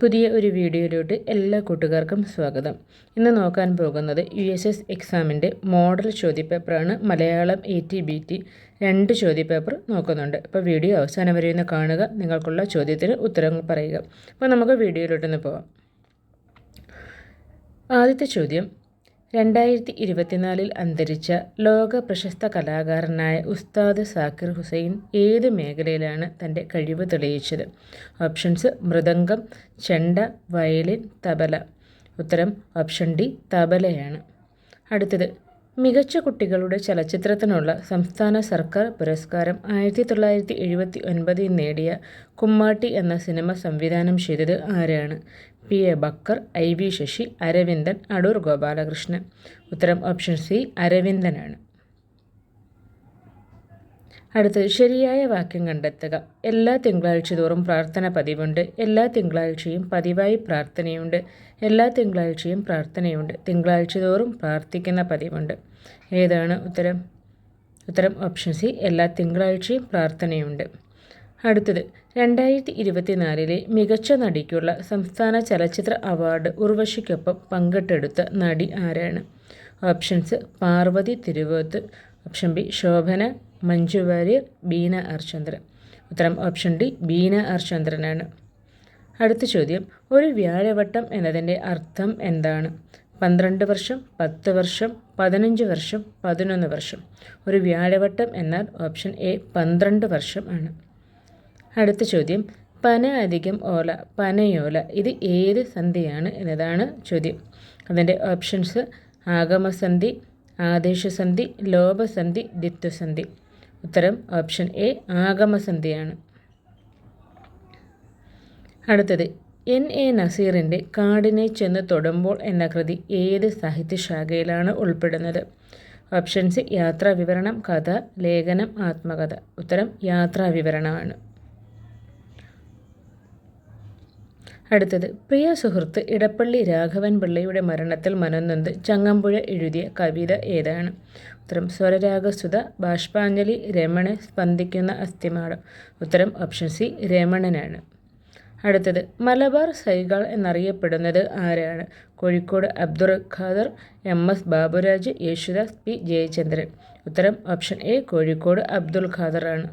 പുതിയ ഒരു വീഡിയോയിലോട്ട് എല്ലാ കൂട്ടുകാർക്കും സ്വാഗതം. ഇന്ന് നോക്കാൻ പോകുന്നത് യു എസ് എസ് എക്സാമിന്റെ model ചോദ്യപേപ്പറാണ്. Malayalam A T B T രണ്ട് ചോദ്യപേപ്പർ നോക്കുന്നുണ്ട്. അപ്പോൾ വീഡിയോ അവസാനം വരെ ഒന്ന് കാണുക. നിങ്ങൾക്കുള്ള ചോദ്യത്തിന് ഉത്തരങ്ങൾ പറയുക. അപ്പോൾ നമുക്ക് വീഡിയോയിലോട്ടൊന്ന് പോവാം. ആദ്യത്തെ ചോദ്യം രണ്ടായിരത്തി ഇരുപത്തിനാലിൽ അന്തരിച്ച ലോക പ്രശസ്ത കലാകാരനായ ഉസ്താദ് സാക്കിർ ഹുസൈൻ ഏത് മേഖലയിലാണ് തന്റെ കഴിവ് തെളിയിച്ചത്? ഓപ്ഷൻസ് മൃദംഗം ചെണ്ട വയലിൻ തബല. ഉത്തരം ഓപ്ഷൻ ഡി തബലയാണ്. അടുത്തത് മികച്ച കുട്ടികളുടെ ചലച്ചിത്രത്തിനുള്ള സംസ്ഥാന സർക്കാർ പുരസ്കാരം ആയിരത്തി തൊള്ളായിരത്തി എഴുപത്തി ഒൻപതിൽ നേടിയ കുമ്മാട്ടി എന്ന സിനിമ സംവിധാനം ചെയ്തത് ആരാണ്? P. A. Backer I. V. Sasi Aravindan Adoor Gopalakrishnan. ഉത്തരം ഓപ്ഷൻ സി അരവിന്ദനാണ്. അടുത്തത് ശരിയായ വാക്യം കണ്ടെത്തുക. എല്ലാ തിങ്കളാഴ്ച തോറും പ്രാർത്ഥന പതിവുണ്ട്. എല്ലാ തിങ്കളാഴ്ചയും പതിവായി പ്രാർത്ഥനയുണ്ട്. എല്ലാ തിങ്കളാഴ്ചയും പ്രാർത്ഥനയുണ്ട്. തിങ്കളാഴ്ച തോറും പ്രാർത്ഥിക്കുന്ന പതിവുണ്ട്. ഏതാണ് ഉത്തരം? ഉത്തരം ഓപ്ഷൻ സി എല്ലാ തിങ്കളാഴ്ചയും പ്രാർത്ഥനയുണ്ട്. അടുത്തത് രണ്ടായിരത്തി ഇരുപത്തിനാലിലെ മികച്ച നടിക്കുള്ള സംസ്ഥാന ചലച്ചിത്ര അവാർഡ് ഉർവശിക്കൊപ്പം പങ്കിട്ടെടുത്ത നടി ആരാണ്? Options Parvathy Thiruvothu option B Shobana Manju Warrier Beena R Chandran ഉത്തരം ഓപ്ഷൻ ഡി ബീന ആർചന്ദ്രനാണ് അടുത്ത ചോദ്യം ഒരു വ്യാഴവട്ടം എന്നതിന്റെ അർത്ഥം എന്താണ്? പന്ത്രണ്ട് വർഷം പത്ത് വർഷം പതിനഞ്ച് വർഷം പതിനൊന്ന് വർഷം. ഒരു വ്യാഴവട്ടം എന്നാൽ ഓപ്ഷൻ എ പന്ത്രണ്ട് വർഷം ആണ്. അടുത്ത ചോദ്യം. പന അധികം ഓല പനയോല ഇത് ഏത് സന്ധിയാണ് എന്നതാണ് ചോദ്യം. അതിന്റെ ഓപ്ഷൻസ് ആഗമസന്ധി ആദേശസന്ധി ലോപസന്ധി ദിത്വസന്ധി. ഉത്തരം ഓപ്ഷൻ എ ആഗമസന്ധിയാണ്. അടുത്തത്. എൻ എ നസീറിന്റെ കാടിനെ ചെന്ന് തൊടുമ്പോൾ എന്ന കൃതി ഏത് സാഹിത്യശാഖയിലാണ് ഉൾപ്പെടുന്നത്? ഓപ്ഷൻസ് യാത്രാ വിവരണം കഥ ലേഖനം ആത്മകഥ. ഉത്തരം യാത്രാ അടുത്തത് പ്രിയ സുഹൃത്ത് ഇടപ്പള്ളി രാഘവൻ പിള്ളയുടെ മരണത്തിൽ മനന്നൊന്ത് ചങ്ങമ്പുഴ എഴുതിയ കവിത ഏതാണ്? ഉത്തരം സ്വരരാഗസുത ബാഷ്പാഞ്ജലി രമണ സ്പന്ദിക്കുന്ന അസ്ഥിമാടം. ഉത്തരം ഓപ്ഷൻ സി രമണനാണ്. അടുത്തത് മലബാർ സൈകൾ എന്നറിയപ്പെടുന്നത് ആരാണ്? Kozhikode Abdul Khader M S Baburaj Yesudas P Jayachandran. ഉത്തരം ഓപ്ഷൻ എ കോഴിക്കോട് അബ്ദുൾ ഖാദറാണ്.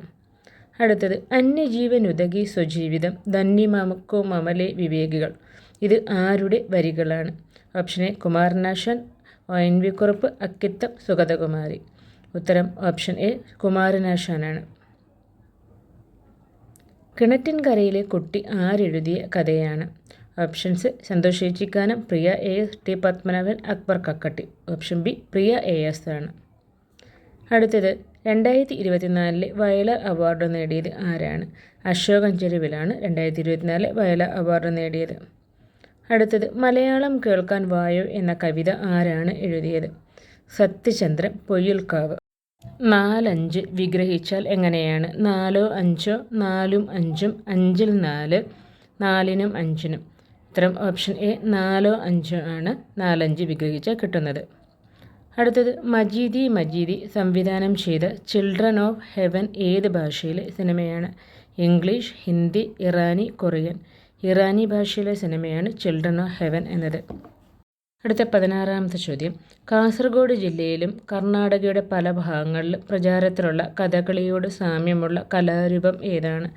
അടുത്തത് അന്യജീവനുതകി സ്വജീവിതം ധന്യമമക്കോ മമലെ വിവേകികൾ. ഇത് ആരുടെ വരികളാണ്? Option A Kumaranasan. O N V Kurup Akkitham Sugathakumari. ഉത്തരം ഓപ്ഷൻ എ കുമാരനാശാനാണ്. കിണറ്റിൻകരയിലെ കുട്ടി ആരെഴുതിയ കഥയാണ്? Options Santhosh Echikkanam Priya A S T Padmanabhan Akbar Kakkatti. Option B Priya A S ആണ്. അടുത്തത് രണ്ടായിരത്തി ഇരുപത്തിനാലിലെ വയല അവാർഡ് നേടിയത് ആരാണ്? അശോകൻ ചെരുവിലാണ് രണ്ടായിരത്തി ഇരുപത്തിനാലിലെ വയല അവാർഡ് നേടിയത്. അടുത്തത് മലയാളം കേൾക്കാൻ വായോ എന്ന കവിത ആരാണ് എഴുതിയത്? സത്യചന്ദ്രൻ പൊയ്യൽക്കാവ്. നാലഞ്ച് വിഗ്രഹിച്ചാൽ എങ്ങനെയാണ്? നാലോ അഞ്ചോ നാലും അഞ്ചും അഞ്ചിൽ നാല് നാലിനും അഞ്ചിനും. ഇത്തരം ഓപ്ഷൻ എ നാലോ അഞ്ചോ ആണ് നാലഞ്ച് വിഗ്രഹിച്ചാൽ കിട്ടുന്നത്. അടുത്തത് മജീദി മജീദി സംവിധാനം ചെയ്ത ചിൽഡ്രൻ ഓഫ് ഹെവൻ ഏത് ഭാഷയിലെ സിനിമയാണ്? English Hindi Irani Korean. Irani ഭാഷയിലെ സിനിമയാണ് ചിൽഡ്രൻ ഓഫ് ഹെവൻ എന്നത്. അടുത്ത പതിനാറാമത്തെ ചോദ്യം. കാസർഗോഡ് ജില്ലയിലും കർണാടകയുടെ പല ഭാഗങ്ങളിലും പ്രചാരത്തിലുള്ള കഥകളിയോട് സാമ്യമുള്ള കലാരൂപം ഏതാണ്?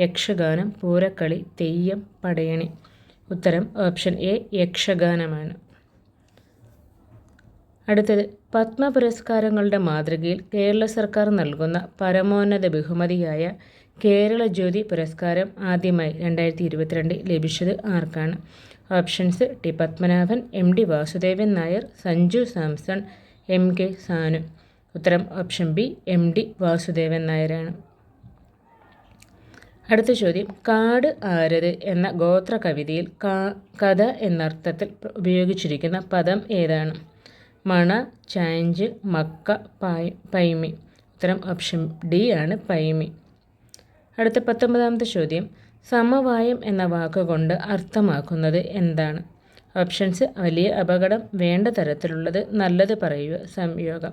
യക്ഷഗാനം പൂരക്കളി തെയ്യം പടയണി. ഉത്തരം ഓപ്ഷൻ എ യക്ഷഗാനമാണ്. അടുത്തത് പത്മ പുരസ്കാരങ്ങളുടെ മാതൃകയിൽ കേരള സർക്കാർ നൽകുന്ന പരമോന്നത ബഹുമതിയായ കേരള ജ്യോതി പുരസ്കാരം ആദ്യമായി രണ്ടായിരത്തി ഇരുപത്തിരണ്ടിൽ ലഭിച്ചത് ആർക്കാണ്? Options T Padmanabhan M D Vasudevan Nair Sanju Samson M K Sanu. ഉത്തരം option B M D Vasudevan നായരാണ്. അടുത്ത ചോദ്യം കാട് ആരത് എന്ന ഗോത്ര കവിതയിൽ കഥ എന്നർത്ഥത്തിൽ ഉപയോഗിച്ചിരിക്കുന്ന പദം ഏതാണ്? മണ ചാഞ്ച് മക്ക പായ് പൈമി. ഉത്തരം ഓപ്ഷൻ ഡി ആണ് പൈമി. അടുത്ത പത്തൊമ്പതാമത്തെ ചോദ്യം. സമവായം എന്ന വാക്കുകൊണ്ട് അർത്ഥമാക്കുന്നത് എന്താണ്? ഓപ്ഷൻസ് വലിയ അപകടം വേണ്ട തരത്തിലുള്ളത് നല്ലത് പറയുക സംയോഗം.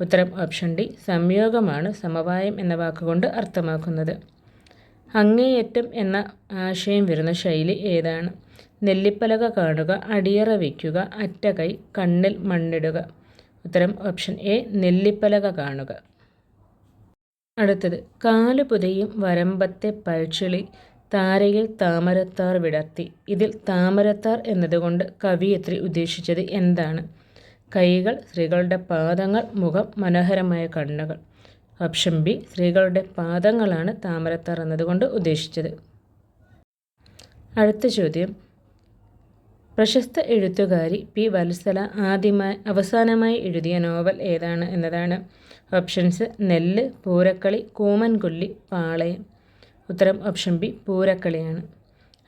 ഉത്തരം ഓപ്ഷൻ ഡി സംയോഗമാണ് സമവായം എന്ന വാക്കുകൊണ്ട് അർത്ഥമാക്കുന്നത്. അങ്ങേയറ്റം എന്ന ആശയം വരുന്ന ശൈലി ഏതാണ്? നെല്ലിപ്പലക കാണുക അടിയറ വയ്ക്കുക അറ്റകൈ കണ്ണിൽ മണ്ണിടുക. ഉത്തരം ഓപ്ഷൻ എ നെല്ലിപ്പലക കാണുക. അടുത്തത് കാൽ പുതയും വരമ്പത്തെ പഴച്ചിളി താരയിൽ താമരത്താർ വിടർത്തി. ഇതിൽ താമരത്താർ എന്നതുകൊണ്ട് കവിയത്രി ഉദ്ദേശിച്ചത് എന്താണ്? കൈകൾ സ്ത്രീകളുടെ പാദങ്ങൾ മുഖം മനോഹരമായ കണ്ണുകൾ. ഓപ്ഷൻ ബി സ്ത്രീകളുടെ പാദങ്ങളാണ് താമരത്താർ എന്നതുകൊണ്ട് ഉദ്ദേശിച്ചത്. അടുത്ത ചോദ്യം പ്രശസ്ത എഴുത്തുകാരി പി വത്സല ആദ്യമായി അവസാനമായി എഴുതിയ നോവൽ ഏതാണ് എന്നതാണ്. ഓപ്ഷൻസ് നെല്ല് പൂരക്കളി കൂമൻകൊല്ലി പാളയം. ഉത്തരം ഓപ്ഷൻ ബി പൂരക്കളിയാണ്.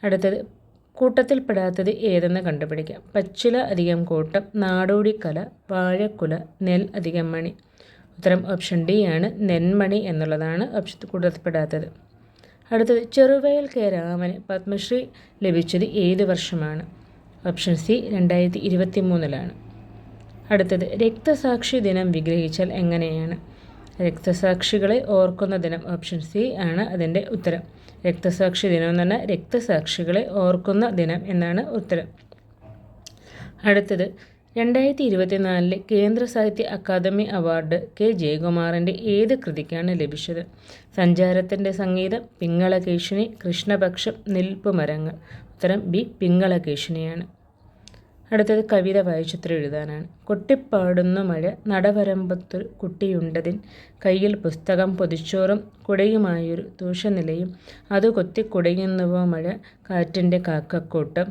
അടുത്തത് കൂട്ടത്തിൽപ്പെടാത്തത് ഏതെന്ന് കണ്ടുപിടിക്കാം. പച്ചില അധികം കൂട്ടം നാടോടിക്കല വാഴക്കുല നെൽ അധികം മണി. ഉത്തരം ഓപ്ഷൻ ഡി ആണ് നെന്മണി എന്നുള്ളതാണ് ഓപ്ഷൻ കൂട്ടത്തിൽപ്പെടാത്തത്. അടുത്തത് ചെറുവയൽ കെ രാമന് പത്മശ്രീ ലഭിച്ചത് ഏത് വർഷമാണ്? ഓപ്ഷൻ സി രണ്ടായിരത്തി ഇരുപത്തി മൂന്നിലാണ് അടുത്തത് രക്തസാക്ഷി ദിനം വിഗ്രഹിച്ചാൽ എങ്ങനെയാണ്? രക്തസാക്ഷികളെ ഓർക്കുന്ന ദിനം ഓപ്ഷൻ സി ആണ് അതിന്റെ ഉത്തരം. രക്തസാക്ഷി ദിനം എന്ന് പറഞ്ഞാൽ രക്തസാക്ഷികളെ ഓർക്കുന്ന ദിനം എന്നാണ് ഉത്തരം. അടുത്തത് രണ്ടായിരത്തി ഇരുപത്തിനാലിലെ കേന്ദ്ര സാഹിത്യ അക്കാദമി അവാർഡ് കെ ജയകുമാറിന്റെ ഏത് കൃതിക്കാണ് ലഭിച്ചത്? സഞ്ചാരത്തിന്റെ സംഗീതം പിങ്ങളകേശിനി കൃഷ്ണപക്ഷം നിൽപ്പുമരങ്ങൾ. ഉത്തരം ബി പിങ്ങളകേശിനിയാണ് അടുത്തത് കവിത വായിച്ചിത്ര എഴുതാനാണ്. കൊട്ടിപ്പാടുന്ന മഴ നടവരമ്പത്തൊരു കുട്ടിയുണ്ടതിൻ കയ്യിൽ പുസ്തകം പൊതിച്ചോറും കുടയുമായൊരു ദൂഷനിലയും അത് കൊത്തി കുടയുന്നവ മഴ കാറ്റിന്റെ കാക്കക്കൂട്ടം.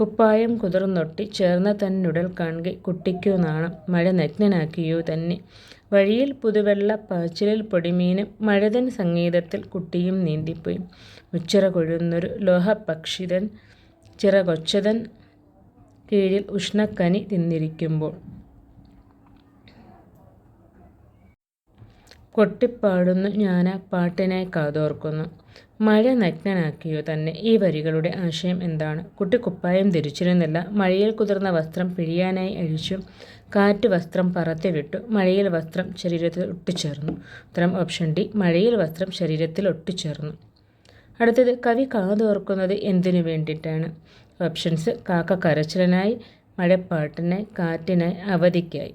കുപ്പായം കുതിർന്നൊട്ടി ചേർന്ന തന്നുടൽ കാണുക കുട്ടിക്കു നാണം മഴ നഗ്നനാക്കിയോ തന്നെ. വഴിയിൽ പുതുവെള്ള പാച്ചിലിൽ പൊടിമീനും മഴതൻ സംഗീതത്തിൽ കുട്ടിയും നീന്തിപ്പോയി. ഉച്ചിറ കൊഴുന്നൊരു ലോഹപക്ഷിതൻ ചിറകൊച്ചതൻ കീഴിൽ ഉഷ്ണക്കനി തിന്നിരിക്കുമ്പോൾ കൊട്ടിപ്പാടുന്നു ഞാൻ ആ പാട്ടിനായി കാതോർക്കുന്നു. മഴ നഗ്നനാക്കിയോ തന്നെ ഈ വരികളുടെ ആശയം എന്താണ്? കുട്ടി കുപ്പായം ധരിച്ചിരുന്നില്ല. മഴയിൽ കുതിർന്ന വസ്ത്രം പിഴിയാനായി അഴിച്ചു. കാറ്റ് വസ്ത്രം പറത്തി വിട്ടു മഴയിൽ വസ്ത്രം ശരീരത്തിൽ ഒട്ടിച്ചേർന്നു. ഉത്തരം ഓപ്ഷൻ ഡി. മഴയിൽ വസ്ത്രം ശരീരത്തിൽ ഒട്ടിച്ചേർന്നു. അടുത്തത് കവി കാതോർക്കുന്നത് എന്തിനു വേണ്ടിയിട്ടാണ്? ഓപ്ഷൻസ് കാക്ക കരച്ചിലിനായി മഴപ്പാട്ടിനായി കാറ്റിനായി അവധിക്കായി.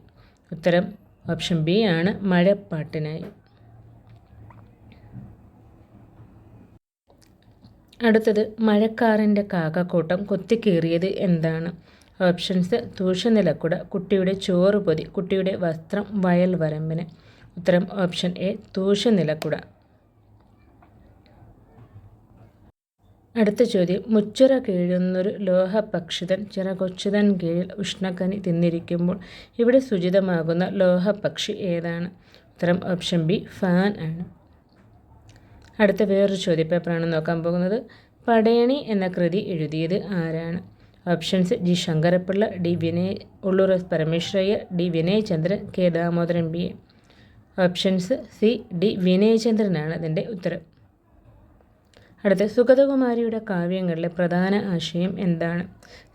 ഉത്തരം ഓപ്ഷൻ ബി ആണ് മഴപ്പാട്ടിനായി. അടുത്തത് മഴക്കാറിന്റെ കാക്കക്കൂട്ടം കൊത്തിക്കേറിയത് എന്താണ്? ഓപ്ഷൻസ് തൂഷനിലക്കുട കുട്ടിയുടെ ചോറ് പൊതി കുട്ടിയുടെ വസ്ത്രം വയൽ വരമ്പിന്. ഉത്തരം ഓപ്ഷൻ എ തൂഷനിലക്കുട അടുത്ത ചോദ്യം. മുച്ചുര കീഴുന്നൊരു ലോഹപക്ഷിതൻ ചിറകൊച്ചുതൻ കീഴിൽ ഉഷ്ണക്കനി തിന്നിരിക്കുമ്പോൾ ഇവിടെ സുചിതമാകുന്ന ലോഹപക്ഷി ഏതാണ്? ഉത്തരം ഓപ്ഷൻ ബി ഫാൻ ആണ്. അടുത്ത വേറൊരു ചോദ്യപേപ്പറാണ് നോക്കാൻ പോകുന്നത്. പടയണി എന്ന കൃതി എഴുതിയത് ആരാണ്? Options G Sankarappilla D Vinay Ulloor S Parameswarayya D Vinayachandran K Damodaran B options C D വിനയചന്ദ്രനാണ് അതിന്റെ ഉത്തരം. അടുത്ത സുഗതകുമാരിയുടെ കാവ്യങ്ങളിലെ പ്രധാന ആശയം എന്താണ്?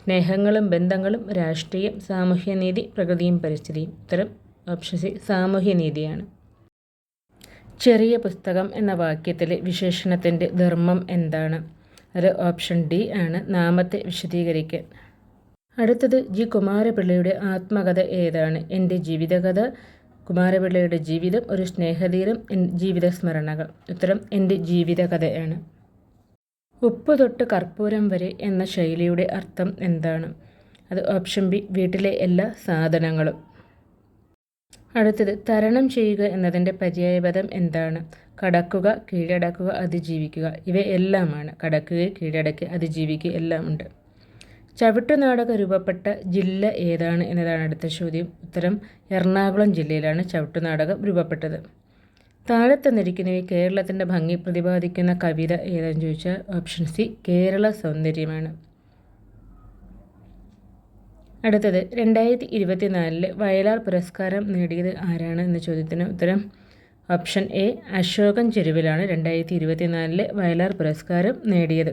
സ്നേഹങ്ങളും ബന്ധങ്ങളും രാഷ്ട്രീയം സാമൂഹ്യനീതി പ്രകൃതിയും പരിസ്ഥിതിയും. ഉത്തരം ഓപ്ഷൻ സി സാമൂഹ്യനീതിയാണ്. ചെറിയ പുസ്തകം എന്ന വാക്യത്തിലെ വിശേഷണത്തിന്റെ ധർമ്മം എന്താണ്? അത് ഓപ്ഷൻ ഡി ആണ് നാമത്തെ വിശദീകരിക്കാൻ. അടുത്തത് ജി കുമാരപിള്ളയുടെ ആത്മകഥ ഏതാണ്? എന്റെ ജീവിതകഥ കുമാരപിള്ളയുടെ ജീവിതം ഒരു സ്നേഹതീരം ജീവിത സ്മരണകൾ. ഉത്തരം എന്റെ ജീവിതകഥയാണ്. ഉപ്പ് തൊട്ട് കർപ്പൂരം വരെ എന്ന ശൈലിയുടെ അർത്ഥം എന്താണ്? അത് ഓപ്ഷൻ ബി വീട്ടിലെ എല്ലാ സാധനങ്ങളും. അടുത്തത് തരണം ചെയ്യുക എന്നതിന്റെ പര്യായപദം എന്താണ്? കടക്കുക കീഴടക്കുക അതിജീവിക്കുക. ഇവയെല്ലാമാണ്. കടക്കുക കീഴടക്കുക അതിജീവിക്കുക എല്ലാം ഉണ്ട്. ചവിട്ടുനാടക രൂപപ്പെട്ട ജില്ല ഏതാണ് എന്നതാണ് അടുത്ത ചോദ്യം. ഉത്തരം എറണാകുളം ജില്ലയിലാണ് ചവിട്ടുനാടകം രൂപപ്പെട്ടത്. താഴെ തന്നിരിക്കുന്നവയിൽ കേരളത്തിന്റെ ഭംഗി പ്രതിപാദിക്കുന്ന കവിത ഏതാണെന്ന് ചോദിച്ചാൽ ഓപ്ഷൻ സി കേരള സൗന്ദര്യമാണ്. അടുത്തത് രണ്ടായിരത്തി ഇരുപത്തിനാലിൽ വയലാർ പുരസ്കാരം നേടിയത് ആരാണ് എന്ന ചോദ്യത്തിന് ഉത്തരം ഓപ്ഷൻ എ അശോകൻ ചെരുവിലാണ് രണ്ടായിരത്തി ഇരുപത്തിനാലിൽ വയലാർ പുരസ്കാരം നേടിയത്.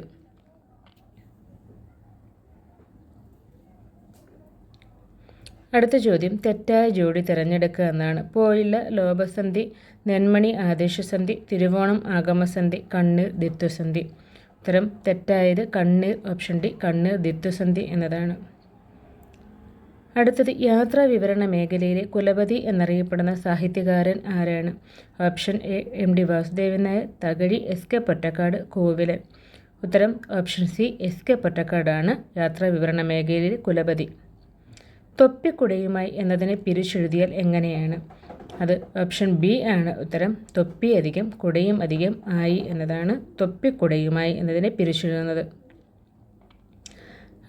അടുത്ത ചോദ്യം തെറ്റായ ജോഡി തിരഞ്ഞെടുക്കുക എന്നാണ്. പോയില്ല ലോപസന്ധി നെന്മണി ആദേശസന്ധി തിരുവോണം ആഗമസന്ധി കണ്ണീർ ദിത്വസന്ധി. ഉത്തരം തെറ്റായത് കണ്ണീർ ഓപ്ഷൻ ഡി കണ്ണീർ ദിത്വസന്ധി എന്നതാണ്. അടുത്തത് യാത്രാ വിവരണ മേഖലയിലെ കുലപതി എന്നറിയപ്പെടുന്ന സാഹിത്യകാരൻ ആരാണ്? Option A M D Vasudevan Nair Thakazhi S K Pottekkatt Kovilan. ഉത്തരം ഓപ്ഷൻ സി എസ് കെ പൊറ്റക്കാടാണ് യാത്രാ വിവരണ മേഖലയിലെ കുലപതി. തൊപ്പിക്കുടയുമായി എന്നതിനെ പിരിച്ചെഴുതിയാൽ എങ്ങനെയാണ്? അത് ഓപ്ഷൻ ബി ആണ് ഉത്തരം. തൊപ്പി അധികം കുടയും അധികം ആയി എന്നതാണ് തൊപ്പിക്കുടയുമായി എന്നതിനെ പിരിച്ചെഴുതുന്നത്.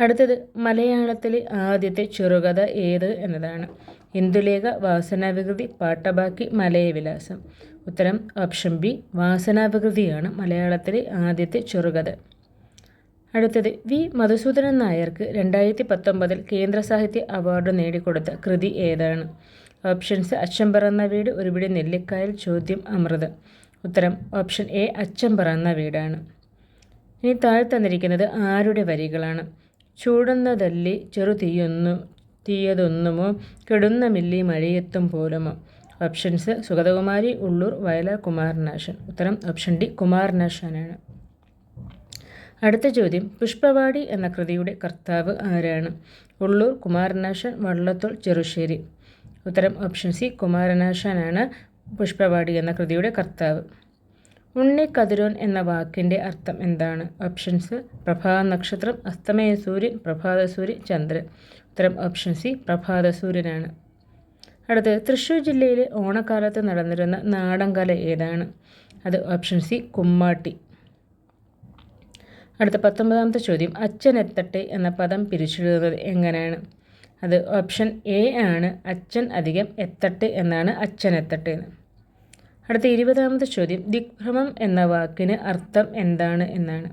അടുത്തത് മലയാളത്തിലെ ആദ്യത്തെ ചെറുകഥ ഏത് എന്നതാണ്. ഇന്ദുലേഖ വാസനാവികൃതി പാട്ടബാക്കി മലയവിലാസം. ഉത്തരം ഓപ്ഷൻ ബി വാസനാവികൃതിയാണ് മലയാളത്തിലെ ആദ്യത്തെ ചെറുകഥ. അടുത്തത് വി. മധുസൂദനൻ നായർക്ക് രണ്ടായിരത്തി പത്തൊമ്പതിൽ കേന്ദ്ര സാഹിത്യ അവാർഡ് നേടിക്കൊടുത്ത കൃതി ഏതാണ്? ഓപ്ഷൻസ് അച്ഛൻ പറന്ന വീട് ഒരുപിടി നെല്ലിക്കായൽ ചോദ്യം അമൃത്. ഉത്തരം ഓപ്ഷൻ എ അച്ഛൻ പറന്ന വീടാണ്. ഇനി താഴെ തന്നിരിക്കുന്നത് ആരുടെ വരികളാണ്? ചൂടുന്നതല്ലി ചെറു തീയൊന്നു തീയതൊന്നുമോ കെടുന്ന മില്ലി മഴയെത്തും പോലുമോ? ഓപ്ഷൻസ് സുഗതകുമാരി ഉള്ളൂർ വയലാർ കുമാരനാശൻ. ഉത്തരം ഓപ്ഷൻ ഡി കുമാരനാശാനാണ്. അടുത്ത ചോദ്യം. പുഷ്പവാടി എന്ന കൃതിയുടെ കർത്താവ് ആരാണ്? ഉള്ളൂർ കുമാരനാശൻ വള്ളത്തോൾ ചെറുശ്ശേരി. ഉത്തരം ഓപ്ഷൻ സി കുമാരനാശനാണ് പുഷ്പവാടി എന്ന കൃതിയുടെ കർത്താവ്. ഉണ്ണി ഉണ്ണിക്കതിരോൻ എന്ന വാക്കിന്റെ അർത്ഥം എന്താണ്? ഓപ്ഷൻസ് പ്രഭാത നക്ഷത്രം അസ്തമയ സൂര്യൻ പ്രഭാത സൂര്യൻ ചന്ദ്രൻ. ഉത്തരം ഓപ്ഷൻ സി പ്രഭാത സൂര്യനാണ് അടുത്തത് തൃശ്ശൂർ ജില്ലയിലെ ഓണക്കാലത്ത് നടന്നിരുന്ന നാടൻകല ഏതാണ്? അത് ഓപ്ഷൻ സി കുമ്മാട്ടി. അടുത്ത പത്തൊമ്പതാമത്തെ ചോദ്യം. അച്ഛൻ എത്തട്ടെ എന്ന പദം പിരിച്ചെഴുതുന്നത് എങ്ങനെയാണ്? അത് ഓപ്ഷൻ എ ആണ്. അച്ഛൻ അധികം എത്തട്ടെ എന്നാണ് അച്ഛൻ എത്തട്ടെ എന്ന്. അടുത്ത ഇരുപതാമത്തെ ചോദ്യം. ദിഗ്ഭ്രമം എന്ന വാക്കിന് അർത്ഥം എന്താണ് എന്നാണ്.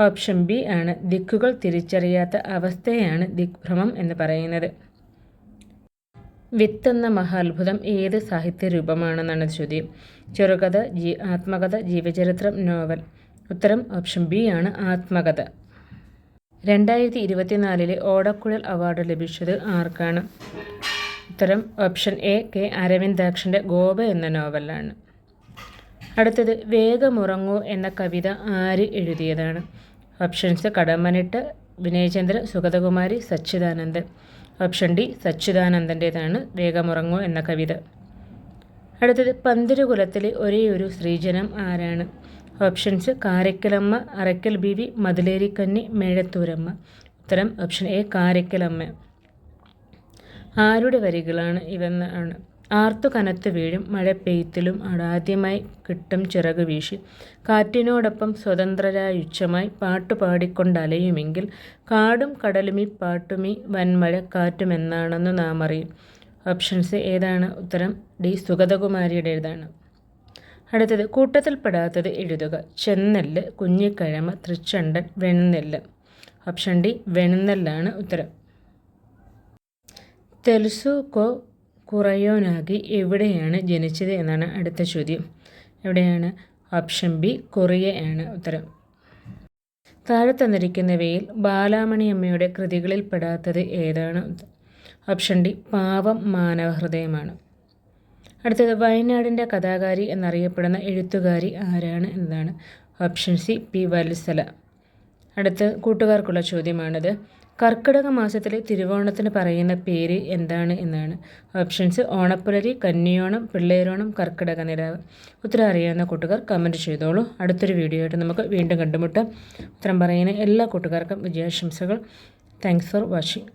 ഓപ്ഷൻ ബി ആണ്. ദിക്കുകൾ തിരിച്ചറിയാത്ത അവസ്ഥയാണ് ദിഗ്ഭ്രമം എന്ന് പറയുന്നത്. വിത്ത് എന്ന മഹാത്ഭുതം ഏത് സാഹിത്യ രൂപമാണെന്നാണ് ചോദ്യം. ചെറുകഥ ജീ ആത്മകഥ ജീവചരിത്രം നോവൽ. ഉത്തരം ഓപ്ഷൻ ബി ആണ് ആത്മകഥ. രണ്ടായിരത്തി ഇരുപത്തിനാലിലെ ഓടക്കുഴൽ അവാർഡ് ലഭിച്ചത് ആർക്കാണ്? ഉത്തരം ഓപ്ഷൻ എ കെ അരവിന്ദാക്ഷന്റെ ഗോപ എന്ന നോവലാണ്. അടുത്തത് വേഗമുറങ്ങൂ എന്ന കവിത ആര് എഴുതിയതാണ്? Options Kadammanitta Vinayachandra Sugathakumari Sachidanandan. Option D സച്ചിദാനന്ദന്റേതാണ് വേഗമുറങ്ങൂ എന്ന കവിത. അടുത്തത് പന്തിരുകുലത്തിലെ ഒരേയൊരു ഒരു സ്ത്രീജനം ആരാണ്? ഓപ്ഷൻസ് കാരക്കലമ്മ അറയ്ക്കൽ ബീവി മതിലേരിക്കന്നി മേഴത്തൂരമ്മ. ഉത്തരം ഓപ്ഷൻ എ കാരക്കലമ്മ ആരുടെ വരികളാണ് ഇവന്നാണ് ആർത്തു കനത്ത് വീഴും മഴ പെയ്ത്തിലും അടാദ്യമായി കിട്ടും ചിറക് വീശി. കാറ്റിനോടൊപ്പം സ്വതന്ത്രരായുച്ചമായി പാട്ടുപാടിക്കൊണ്ടലയുമെങ്കിൽ കാടും കടലുമി പാട്ടുമി വൻമഴ കാറ്റുമെന്നാണെന്ന് നാം അറിയും ഓപ്ഷൻസ് ഏതാണ്? ഉത്തരം ഡി സുഗതകുമാരിയുടേതാണ് അടുത്തത് കൂട്ടത്തിൽപ്പെടാത്തത് എഴുതുക. ചെന്നെല്ല് കുഞ്ഞിക്കഴമ തൃച്ചണ്ടൻ വെണ്ണെല്ല്. ഓപ്ഷൻ ഡി വെണ്ണെല്ലാണ് ഉത്തരം. തെൽസു കോ കുറയോനാഗി എവിടെയാണ് ജനിച്ചത് എന്നാണ് അടുത്ത ചോദ്യം. എവിടെയാണ്? ഓപ്ഷൻ ബി കൊറിയ ആണ് ഉത്തരം. താഴെ തന്നിരിക്കുന്നവയിൽ ബാലാമണിയമ്മയുടെ കൃതികളിൽ പെടാത്തത് ഏതാണ്? ഓപ്ഷൻ ഡി പാവം മാനവഹൃദയമാണ്. അടുത്തത് വയനാടിന്റെ കഥാകാരി എന്നറിയപ്പെടുന്ന എഴുത്തുകാരി ആരാണ് എന്നതാണ് ഓപ്ഷൻ സി പി വത്സല. അടുത്ത കൂട്ടുകാർക്കുള്ള ചോദ്യമാണിത് കർക്കിടക മാസത്തിലെ തിരുവോണത്തിന് പറയുന്ന പേര് എന്താണ് എന്നാണ്. ഓപ്ഷൻസ് ഓണപ്പുലരി കന്നിയോണം പിള്ളേരോണം കർക്കിടക നിലാവ്. ഉത്തരം അറിയാവുന്ന കൂട്ടുകാർ കമന്റ് ചെയ്തോളൂ. അടുത്തൊരു വീഡിയോ ആയിട്ട് നമുക്ക് വീണ്ടും കണ്ടുമുട്ടാം. ഉത്തരം പറയുന്ന എല്ലാ കൂട്ടുകാർക്കും വിജയാശംസകൾ. Thanks for watching